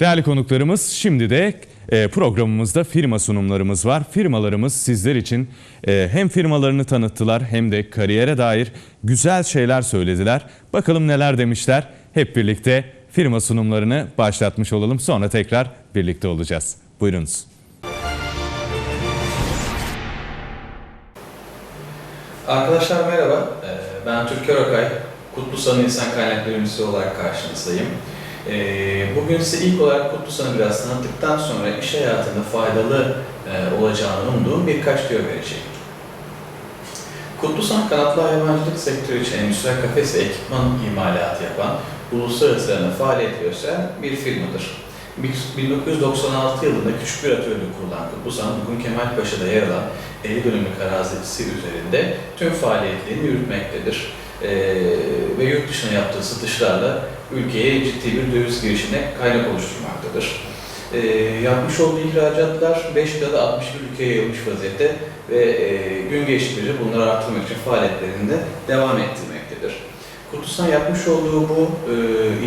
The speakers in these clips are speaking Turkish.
Değerli konuklarımız şimdi de e, programımızda firma sunumlarımız var. Firmalarımız sizler için e, hem firmalarını tanıttılar hem de kariyere dair güzel şeyler söylediler. Bakalım neler demişler. Hep birlikte firma sunumlarını başlatmış olalım. Sonra tekrar birlikte olacağız. Buyurunuz. Arkadaşlar merhaba, Ee, ben Türker Okay, Kutlusan'ın İnsan Kaynakları Müdürü olarak karşınızdayım. Ee, Bugün size ilk olarak Kutlusan'ı biraz tanıttıktan sonra iş hayatında faydalı e, olacağını umduğum birkaç tüyo vereceğim. Kutlusan kanatlı hayvancılık sektörü için endüstriyel kafes ve ekipman imalatı yapan, uluslararası arenada faaliyet gösteren bir firmadır. 1996 yılında küçük bir atölye kurulan Kutlusan, bugün Kemalpaşa'da yer alan 50 dönümlük arazisi üzerinde tüm faaliyetlerini yürütmektedir. Ee, ve yurt dışına yaptığı satışlarla ülkeye ciddi bir döviz girişine kaynak oluşturmaktadır. Ee, yapmış olduğu ihracatlar 5 yılda 61 ülkeye yayılmış vaziyette ve e, gün geçtikçe bunları artırmak için faaliyetlerinde devam ettirmektedir. Kurtulsan yapmış olduğu bu e,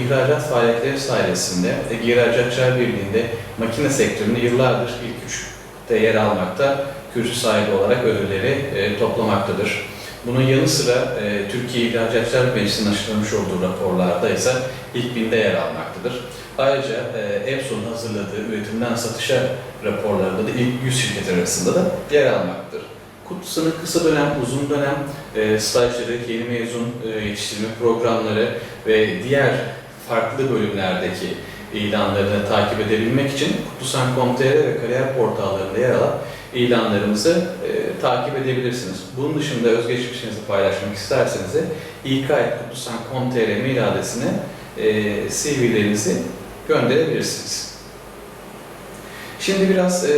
ihracat faaliyetleri sayesinde Ege İhracatçılar Birliği'nde makine sektöründe yıllardır ilk üçte yer almakta, kürsü sahibi olarak ödülleri e, toplamaktadır. Bunun yanı sıra e, Türkiye İhracatçılar Meclisi'nin açıklamış olduğu raporlarda ise ilk binde yer almaktadır. Ayrıca e, Epson'un hazırladığı üretimden satışa raporlarında da ilk 100 şirket arasında da yer almaktadır. Kutlusan'ın kısa dönem, uzun dönem e, stajları, yeni mezun e, yetiştirme programları ve diğer farklı bölümlerdeki ilanlarını takip edebilmek için Kutlusan.com.tr ve kariyer portallarında yer alan ilanlarımızı e, takip edebilirsiniz. Bunun dışında özgeçmişinizi paylaşmak isterseniz de ik.kutlusan.com.tr mail adresine e, CV'lerinizi gönderebilirsiniz. Şimdi biraz e,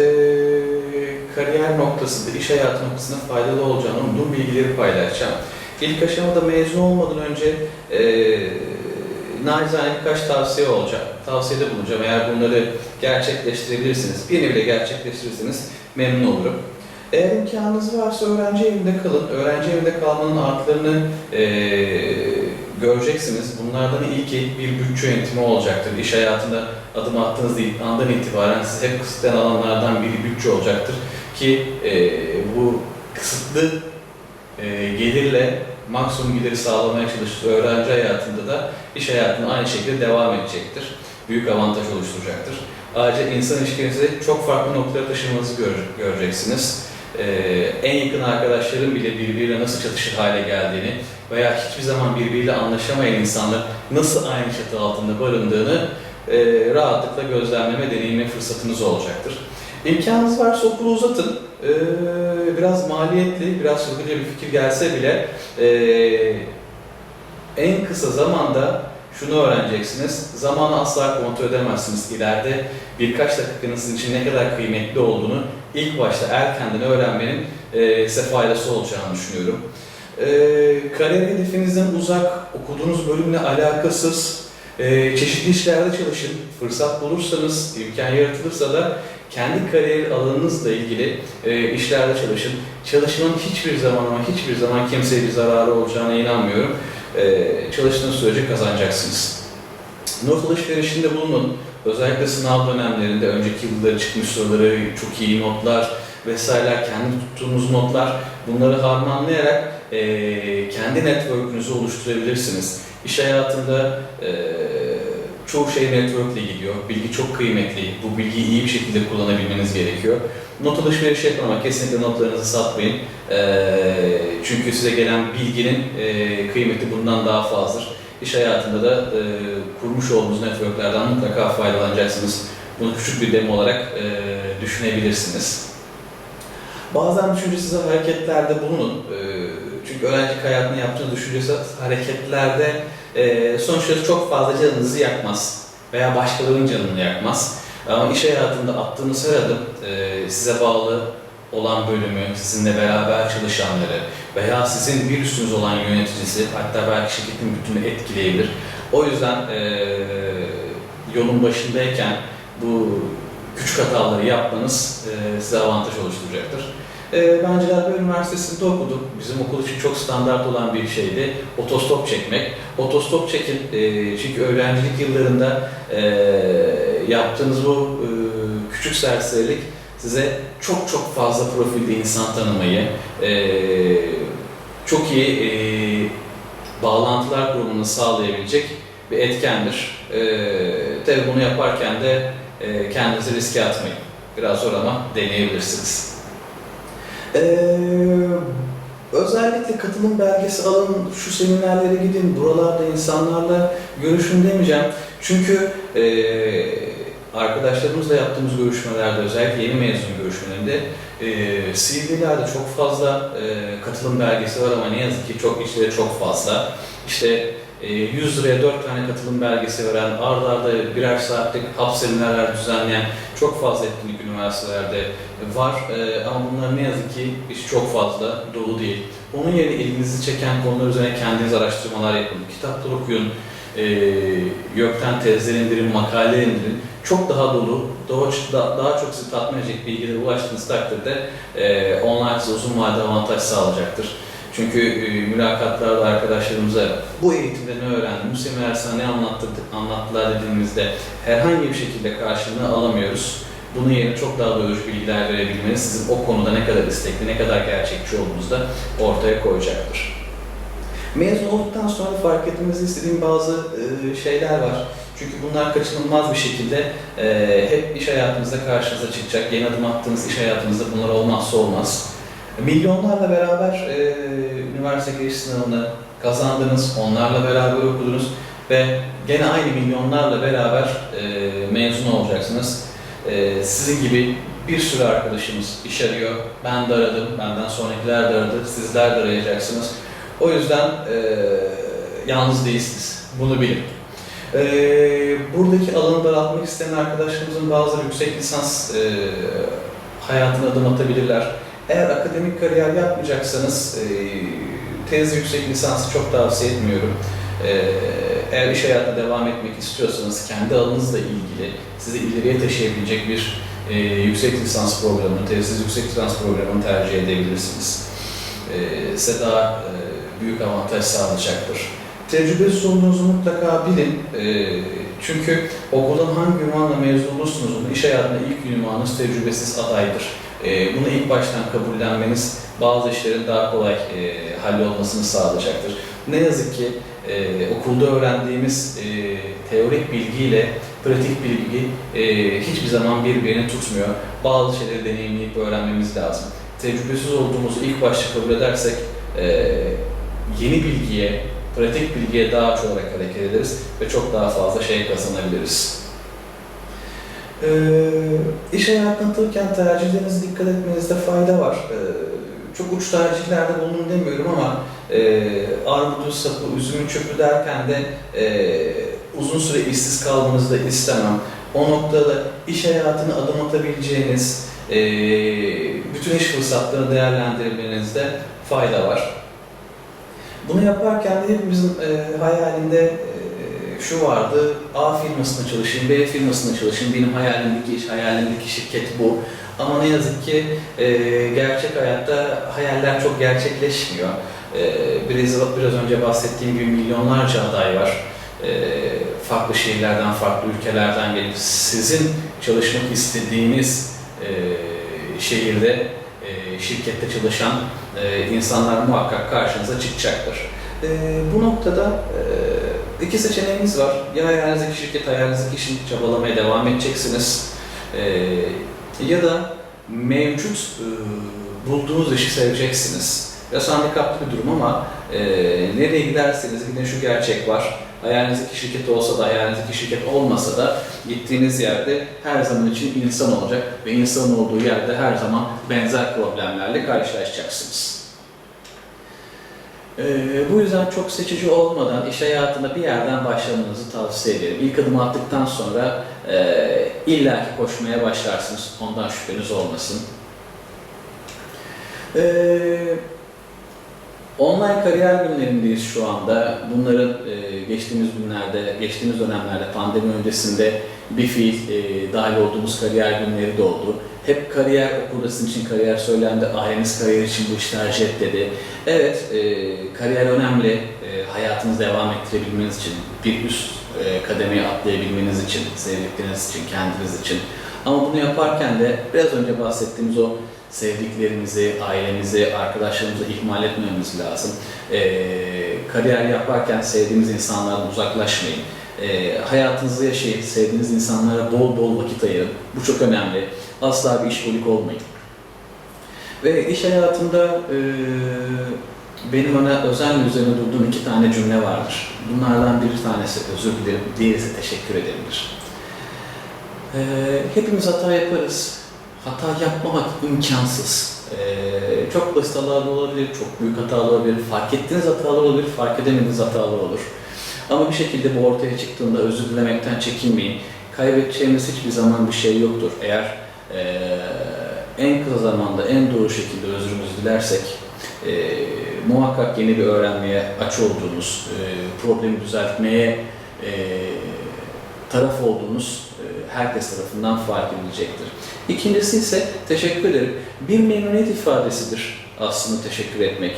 kariyer noktasında, iş hayatı noktasında faydalı olacağını umduğum bilgileri paylaşacağım. İlk aşamada mezun olmadan önce e, nacizane birkaç tavsiye olacak. Tavsiyede bulunacağım. Eğer bunları gerçekleştirebilirsiniz, birini bile gerçekleştirirseniz memnun olurum. Eğer imkanınız varsa öğrenci evinde kalın. Öğrenci evinde kalmanın artılarını e, göreceksiniz. Bunlardan ilki bir bütçe yönetimi olacaktır. İş hayatında adım attığınız andan itibaren siz hep kısıtlayan alanlardan biri bütçe olacaktır. Ki e, bu kısıtlı e, gelirle maksimum geliri sağlamaya çalıştığı öğrenci hayatında da iş hayatında aynı şekilde devam edecektir. Büyük avantaj oluşturacaktır. Ayrıca insan ilişkilerinizi çok farklı noktalara taşımanızı gör- göreceksiniz. Ee, en yakın arkadaşların bile birbiriyle nasıl çatışır hale geldiğini veya hiçbir zaman birbiriyle anlaşamayan insanlar nasıl aynı çatı altında barındığını e, rahatlıkla gözlemleme, deneyimleme fırsatınız olacaktır. İmkanınız varsa okulu uzatın. Ee, biraz maliyetli, biraz sıkıcı bir fikir gelse bile e, en kısa zamanda şunu öğreneceksiniz. Zamanı asla kontrol edemezsiniz. İleride birkaç dakikanın için ne kadar kıymetli olduğunu ilk başta erkenden öğrenmenin e, size faydası olacağını düşünüyorum. E, kariyer hedefinizden uzak, okuduğunuz bölümle alakasız, e, çeşitli işlerde çalışın. Fırsat bulursanız, imkan yaratılırsa da kendi kariyer alanınızla ilgili e, işlerde çalışın. Çalışmanın hiçbir zaman ama hiçbir zaman kimseye bir zararı olacağına inanmıyorum. E, çalıştığınız sürece kazanacaksınız. Not alışverişinde bulunun. Özellikle sınav dönemlerinde önceki yılları çıkmış soruları, çok iyi notlar vesaireler, kendi tuttuğunuz notlar bunları harmanlayarak e, kendi network'ünüzü oluşturabilirsiniz. İş hayatında e, çoğu şey network ile gidiyor. Bilgi çok kıymetli. Bu bilgiyi iyi bir şekilde kullanabilmeniz gerekiyor. Not alışverişi yapın ama kesinlikle notlarınızı satmayın. E, çünkü size gelen bilginin e, kıymeti bundan daha fazladır. İş hayatında da e, kurmuş olduğunuz networklerden mutlaka faydalanacaksınız. Bunu küçük bir demo olarak e, düşünebilirsiniz. Bazen düşüncesiz hareketlerde bulunun. E, çünkü öğrencilik hayatını yaptığınız düşüncesiz hareketlerde e, sonuçta çok fazla canınızı yakmaz veya başkalarının canını yakmaz. Ama iş hayatında attığınız her adım e, size bağlı olan bölümü, sizinle beraber çalışanları veya sizin bir üstünüz olan yöneticisi hatta belki şirketin bütününü etkileyebilir. O yüzden e, yolun başındayken bu küçük hataları yapmanız e, size avantaj oluşturacaktır. E, ben Celal Üniversitesi'nde okudum. Bizim okul için çok standart olan bir şeydi. Otostop çekmek. Otostop çekin e, çünkü öğrencilik yıllarında e, yaptığınız bu e, küçük serserilik size çok çok fazla profilde insan tanımayı, e, çok iyi e, bağlantılar kurumunu sağlayabilecek bir etkendir. E, tabii bunu yaparken de kendinizi riske atmayın. Biraz zor ama deneyebilirsiniz. Özellikle katılım belgesi alın, şu seminerlere gidin, buralarda insanlarla görüşün demeyeceğim. Çünkü e, arkadaşlarımızla yaptığımız görüşmelerde, özellikle yeni mezun görüşmelerinde e, CV'lerde çok fazla e, katılım belgesi var ama ne yazık ki çok içleri çok fazla. İşte e, 100 liraya 4 tane katılım belgesi veren, arda arda birer saatlik hap seminerler düzenleyen çok fazla etkinlik üniversitelerde var. E, ama bunlar ne yazık ki iş çok fazla dolu değil. Onun yerine ilginizi çeken konular üzerine kendiniz araştırmalar yapın, kitaplar okuyun, e, YÖK'ten tezler indirin, makale indirin. Çok daha dolu, daha, daha çok sizi tatmin edecek bilgilere ulaştığınız takdirde e, online size uzun vadede avantaj sağlayacaktır. Çünkü e, mülakatlarda arkadaşlarımıza bu eğitimde ne öğrendim, bu seminer sana ne anlattı, anlattılar dediğimizde herhangi bir şekilde karşılığını alamıyoruz. Bunun yerine çok daha doyurucu bilgiler verebilmeniz sizin o konuda ne kadar istekli, ne kadar gerçekçi olduğunuzu da ortaya koyacaktır. Mezun olduktan sonra fark etmenizi istediğim bazı e, şeyler var. Çünkü bunlar kaçınılmaz bir şekilde e, hep iş hayatınızda karşınıza çıkacak. Yeni adım attığınız iş hayatınızda bunlar olmazsa olmaz. Milyonlarla beraber E, üniversite giriş sınavını kazandınız, onlarla beraber okudunuz ve gene aynı milyonlarla beraber mezun olacaksınız. Sizin gibi bir sürü arkadaşımız iş arıyor. Ben de aradım, benden sonrakiler de aradı, sizler de arayacaksınız. O yüzden e, yalnız değilsiniz. Bunu bilin. Ee, buradaki alanı daraltmak isteyen arkadaşlarımızın bazıları yüksek lisans e, hayatına adım atabilirler. Eğer akademik kariyer yapmayacaksanız e, tez yüksek lisansı çok tavsiye etmiyorum. Ee, eğer iş hayatına devam etmek istiyorsanız kendi alanınızla ilgili sizi ileriye taşıyabilecek bir e, yüksek lisans programını, tezsiz yüksek lisans programını tercih edebilirsiniz. Size daha e, büyük avantaj sağlayacaktır. Tecrübesiz olduğunuzu mutlaka bilin. Ee, çünkü okuldan hangi ünvanla mezun olursunuz, onun iş hayatında ilk ünvanınız tecrübesiz adaydır. Ee, bunu ilk baştan kabullenmeniz bazı işlerin daha kolay e, hallolmasını sağlayacaktır. Ne yazık ki e, okulda öğrendiğimiz e, teorik bilgiyle pratik bilgi e, hiçbir zaman birbirini tutmuyor. Bazı şeyleri deneyimleyip öğrenmemiz lazım. Tecrübesiz olduğumuzu ilk başta kabul edersek e, yeni bilgiye, pratik bilgiye daha açı olarak hareket ederiz ve çok daha fazla şey kazanabiliriz. Ee, iş hayatına atılırken tercihlerinize dikkat etmenizde fayda var. Ee, çok uç tercihlerde bulunun demiyorum ama E, armudu, sapı, üzümü, çöpü derken de e, uzun süre işsiz kalmanızı da istemem. O noktada iş hayatına adım atabileceğiniz e, bütün iş fırsatlarını değerlendirmenizde fayda var. Bunu yaparken de hepimizin e, hayalinde e, şu vardı, A firmasında çalışayım, B firmasında çalışayım, benim hayalimdeki iş, hayalimdeki şirket bu. Ama ne yazık ki e, gerçek hayatta hayaller çok gerçekleşmiyor. E, biraz, biraz önce bahsettiğim gibi milyonlarca aday var. E, farklı şehirlerden, farklı ülkelerden gelip sizin çalışmak istediğiniz e, şehirde, e, şirkette çalışan e, insanlar muhakkak karşınıza çıkacaktır. e, bu noktada İki seçeneğiniz var. Ya hayalinizdeki şirket, hayalinizdeki işin çabalamaya devam edeceksiniz. Ya da mevcut bulduğunuz işi seveceksiniz. Biraz handikaplı bir durum ama e, nereye giderseniz gidin şu gerçek var. Hayalinizdeki şirket olsa da, hayalinizdeki şirket olmasa da gittiğiniz yerde her zaman için insan olacak ve insanın olduğu yerde her zaman benzer problemlerle karşılaşacaksınız. Ee, bu yüzden çok seçici olmadan iş hayatına bir yerden başlamanızı tavsiye ederim. İlk adımı attıktan sonra e, illaki koşmaya başlarsınız. Ondan şüpheniz olmasın. Ee, online kariyer günlerindeyiz şu anda. Bunların e, geçtiğimiz günlerde, geçtiğimiz dönemlerde pandemi öncesinde bir fiil e, dahil olduğumuz kariyer günleri de oldu. Hep kariyer okulda sizin için kariyer söylendi, aileniz kariyer için bu işi tercih et dedi. Evet, e, kariyer önemli. E, hayatınızı devam ettirebilmeniz için, bir üst e, kademeyi atlayabilmeniz için, sevdikleriniz için, kendiniz için. Ama bunu yaparken de biraz önce bahsettiğimiz o sevdiklerimizi, ailemizi, arkadaşlarımızı ihmal etmememiz lazım. E, kariyer yaparken sevdiğimiz insanlardan uzaklaşmayın. E, hayatınızı yaşayın, sevdiğiniz insanlara bol bol vakit ayırın. Bu çok önemli. Asla bir işkolik olmayın. Ve iş hayatında e, benim ona özenle üzerine durduğum iki tane cümle vardır. Bunlardan bir tanesi özür dilerim, diğeri ise teşekkür ederimdir. E, hepimiz hata yaparız. Hata yapmamak imkansız. E, çok basit hatalar olabilir, çok büyük hatalar olabilir, fark ettiğiniz hatalar olabilir, fark edemediğiniz hatalar olur. Ama bir şekilde bu ortaya çıktığında özür dilemekten çekinmeyin. Kaybedeceğimiz hiçbir zaman bir şey yoktur. Eğer e, en kısa zamanda en doğru şekilde özrümüzü dilersek e, muhakkak yeni bir öğrenmeye aç olduğunuz, e, problemi düzeltmeye e, taraf olduğunuz e, herkes tarafından fark edilecektir. İkincisi ise teşekkür ederim. Bir memnuniyet ifadesidir aslında teşekkür etmek.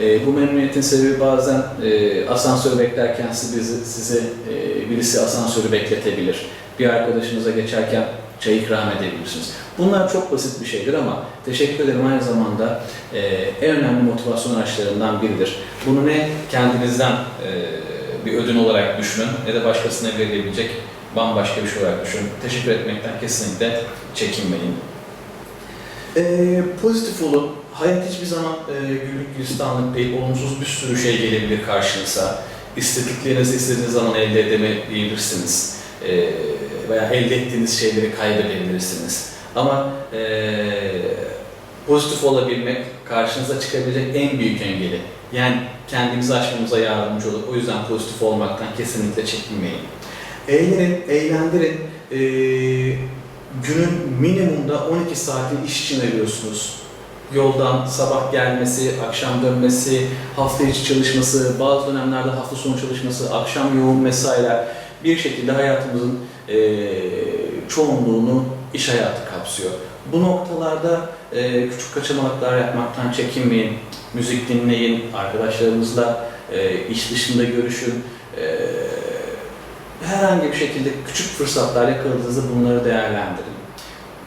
E, bu memnuniyetin sebebi bazen e, asansörü beklerken sizi, size e, birisi asansörü bekletebilir. Bir arkadaşınıza geçerken çay ikram edebilirsiniz. Bunlar çok basit bir şeydir ama teşekkür ederim aynı zamanda e, en önemli motivasyon araçlarından biridir. Bunu ne kendinizden e, bir ödün olarak düşünün ne de başkasına verilebilecek bambaşka bir şey olarak düşünün. Teşekkür etmekten kesinlikle çekinmeyin. E, pozitif olun. Hayat hiçbir zaman e, güllük gülistanlık değil, olumsuz bir sürü şey gelebilir karşınıza. İstediklerinizi istediğiniz zaman elde edemeyebilirsiniz. E, veya elde ettiğiniz şeyleri kaybedebilirsiniz. Ama e, pozitif olabilmek karşınıza çıkabilecek en büyük engeli. Yani kendimizi aşmamıza yardımcı olur. O yüzden pozitif olmaktan kesinlikle çekinmeyin. Eğlenin, eğlendirin. E, günün minimumda 12 saatini iş için veriyorsunuz. Yoldan sabah gelmesi, akşam dönmesi, hafta içi çalışması, bazı dönemlerde hafta sonu çalışması, akşam yoğun mesailer bir şekilde hayatımızın e, çoğunluğunu iş hayatı kapsıyor. Bu noktalarda e, küçük kaçamaklar yapmaktan çekinmeyin. Müzik dinleyin, arkadaşlarınızla e, iş dışında görüşün. E, herhangi bir şekilde küçük fırsatlar yakaladığınızda bunları değerlendirin.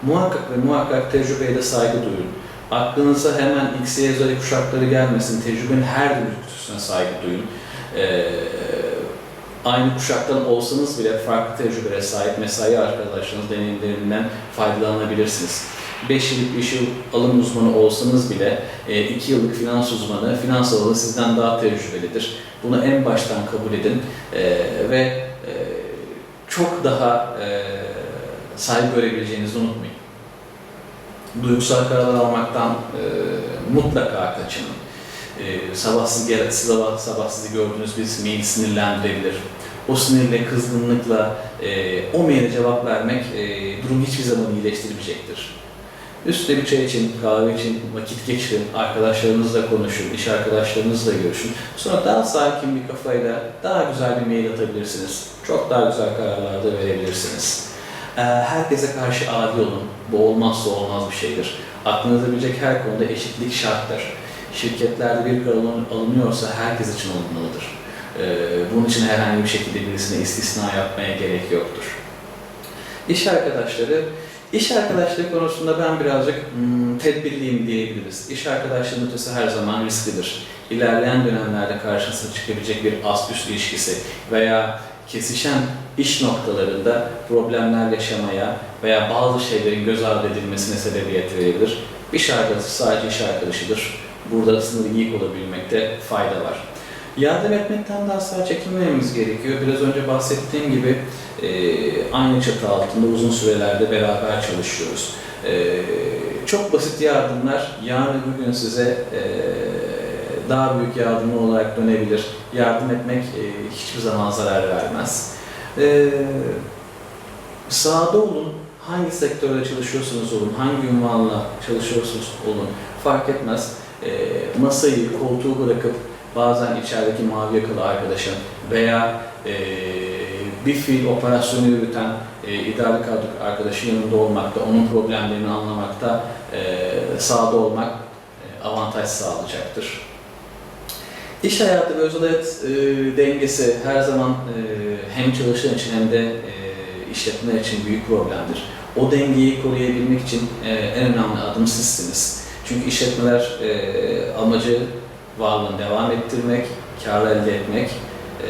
Muhakkak ve muhakkak tecrübeye de saygı duyun. Aklınıza hemen X, Y, Z kuşakları gelmesin. Tecrübenin her dürtüsüne saygı duyun. Ee, aynı kuşaktan olsanız bile farklı tecrübelere sahip mesai arkadaşlarınız deneyimlerinden faydalanabilirsiniz. 5 yıllık iş yıl alım uzmanı olsanız bile 2 yıllık finans uzmanı, finans alanı sizden daha tecrübelidir. Bunu en baştan kabul edin Ee, ve e, çok daha e, saygı görebileceğinizi unutmayın. Duygusal kararlar almaktan e, mutlaka kaçının. E, sabah, sizi, sabah, sabah sizi gördüğünüz bir mail sinirlendirebilir. O sinirle, kızgınlıkla e, o maile cevap vermek e, durumu hiçbir zaman iyileştirmeyecektir. Üstüne bir çay için, kahve için vakit geçirin, arkadaşlarınızla konuşun, iş arkadaşlarınızla görüşün. Sonra daha sakin bir kafayla daha güzel bir mail atabilirsiniz. Çok daha güzel kararlar da verebilirsiniz. Ee, Herkese karşı adil olun. Bu olmazsa olmaz bir şeydir. Aklınıza gelecek her konuda eşitlik şarttır. Şirketlerde bir karar alın- alınıyorsa herkes için alınmalıdır. Ee, Bunun için herhangi bir şekilde birisine istisna yapmaya gerek yoktur. İş arkadaşları, iş arkadaşlığı konusunda ben birazcık hmm, tedbirliyim diyebiliriz. İş arkadaşlığının ötesi her zaman risklidir. İlerleyen dönemlerde karşınıza çıkabilecek bir ast ilişkisi veya kesişen iş noktalarında problemler yaşamaya veya bazı şeylerin göz ardı edilmesine sebebiyet verebilir. İş arkadaşı sadece iş arkadaşıdır. Burada sınırı iyi olabilmekte fayda var. Yardım etmekten de asla çekinmememiz gerekiyor. Biraz önce bahsettiğim gibi e, aynı çatı altında uzun sürelerde beraber çalışıyoruz. E, çok basit yardımlar yarın bir gün size e, daha büyük yardım olarak dönebilir. Yardım etmek e, hiçbir zaman zarar vermez. E, sahada olun, hangi sektörde çalışıyorsanız olun, hangi ünvanla çalışıyorsanız olun fark etmez. E, masayı, koltuğu bırakıp bazen içerideki mavi yakalı arkadaşın veya e, bir fiil operasyonu yürüten e, idari kadro arkadaşın yanında olmakta, onun problemlerini anlamakta, e, sahada olmak e, avantaj sağlayacaktır. İş hayatı ve özel hayat e, dengesi her zaman e, hem çalışan için hem de e, işletmeler için büyük problemdir. O dengeyi koruyabilmek için e, en önemli adım sizsiniz. Çünkü işletmeler e, amacı varlığını devam ettirmek, kar elde etmek e,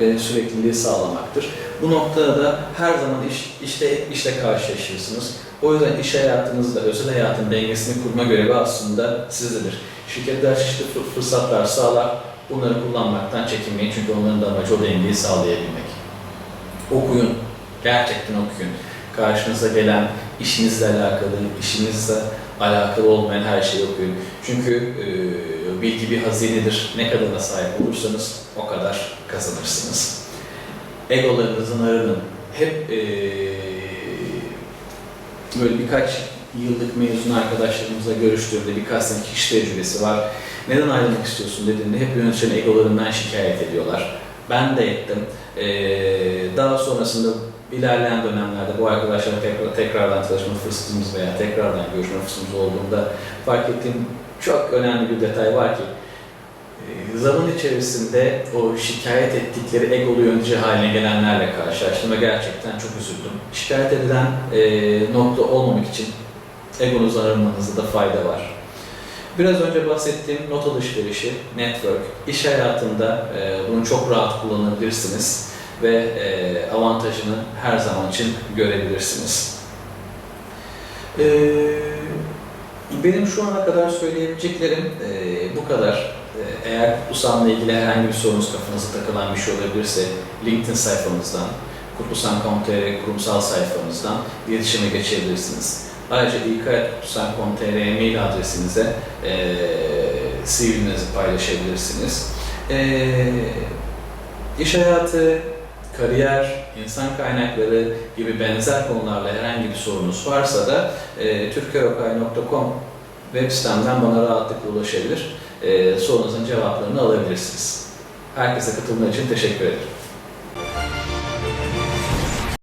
ve sürekliliği sağlamaktır. Bu noktada da her zaman iş, işte işle karşılaşırsınız. O yüzden iş hayatınızla özel hayatın dengesini kurma görevi aslında sizdedir. Şirketler çeşitli fır- fırsatlar sağlar. Bunları kullanmaktan çekinmeyin çünkü onların da amacı o dengeyi sağlayabilmek. Okuyun, gerçekten okuyun. Karşınıza gelen işinizle alakalı, işinizle alakalı olmayan her şeyi okuyun. Çünkü e, bilgi bir hazinedir. Ne kadarına sahip olursanız o kadar kazanırsınız. Egolarınızın arının. Hep e, böyle birkaç yıllık mezun arkadaşlarımızla görüştüğümde birkaç sene iş tecrübesi var. Neden ayrılmak istiyorsun dediğinde hep yöneticilerin egolarından şikayet ediyorlar. Ben de ettim. Ee, daha sonrasında ilerleyen dönemlerde bu arkadaşlarla tekrar, tekrardan çalışma fırsatımız veya tekrardan görüşme fırsatımız olduğunda fark ettiğim çok önemli bir detay var ki e, zaman içerisinde o şikayet ettikleri egolu yönetici haline gelenlerle karşılaştım ve gerçekten çok üzüldüm. Şikayet edilen e, nokta olmamak için egonuzu aramanızda da fayda var. Biraz önce bahsettiğim not alışverişi, network, iş hayatında e, bunu çok rahat kullanabilirsiniz ve e, avantajını her zaman için görebilirsiniz. E, benim şu ana kadar söyleyebileceklerim e, bu kadar. E, eğer USAM'la ilgili herhangi bir sorunuz kafanıza takılan bir şey olabilirse LinkedIn sayfamızdan, kutlusan.com.tr kurumsal sayfamızdan iletişime geçebilirsiniz. Ayrıca ikayat.kutlusan.com.tr mail adresinize e, CV'nizi paylaşabilirsiniz. E, iş hayatı, kariyer, insan kaynakları gibi benzer konularla herhangi bir sorunuz varsa da e, türkerokay.com web sitemden bana rahatlıkla ulaşabilir. E, sorunuzun cevaplarını alabilirsiniz. Herkese katılımlar için teşekkür ederim.